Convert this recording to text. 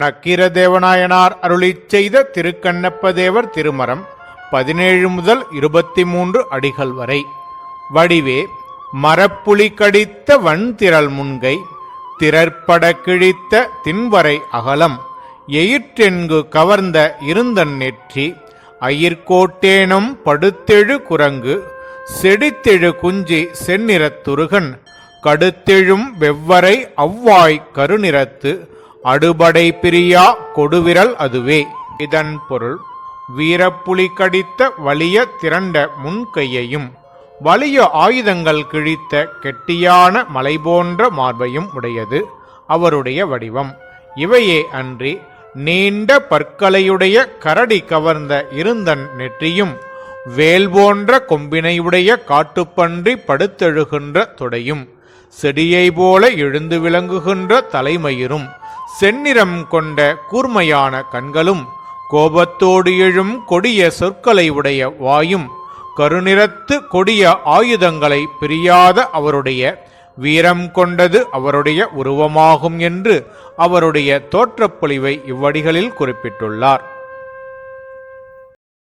நக்கீரதேவநாயனார் அருளி செய்த திருக்கண்ணப்பதேவர் திருமரம் பதினேழு முதல் இருபத்தி மூன்று அடிகள் வரை. வடிவே மரப்புலி கடித்த வன்திரள் முன்கை திரற்பட கிழித்த தின்வரை அகலம் எயிற்றென்கு கவர்ந்த இருந்தன் நெற்றி அயிர்கோட்டேனும் படுத்தெழு குரங்கு செடித்தெழு குஞ்சி செந்நிறத்துருகன் கடுத்தெழும் வெவ்வரை அவ்வாய் கருநிறத்து அடுபடை பிரியா கொடுவிரல் அதுவே. இதன் பொருள் வீரப்புலி கடித்த வலிய திரண்ட முன்கையையும் வலிய ஆயுதங்கள் கிழித்த கெட்டியான மலை போன்ற மார்பையும் உடையது அவருடைய வடிவம். இவையே அன்றி நீண்ட பற்களையுடைய கரடி கவர்ந்த இருந்தன் நெற்றியும் வேல் போன்ற கொம்பினையுடைய காட்டுப்பன்றி படுத்தெழுகின்ற தொடையும் செடியை போல எழுந்து விளங்குகின்ற தலைமயிரும் செந்நிறம் கொண்ட கூர்மையான கண்களும் கோபத்தோடு எழும் கொடிய சொற்களை உடைய வாயும் கருநிறத்து கொடிய ஆயுதங்களை பிரியாத அவருடைய வீரம் கொண்டது அவருடைய உருவமாகும் என்று அவருடைய தோற்றப்பொழிவை இவ்வடிகளில் குறிப்பிட்டுள்ளார்.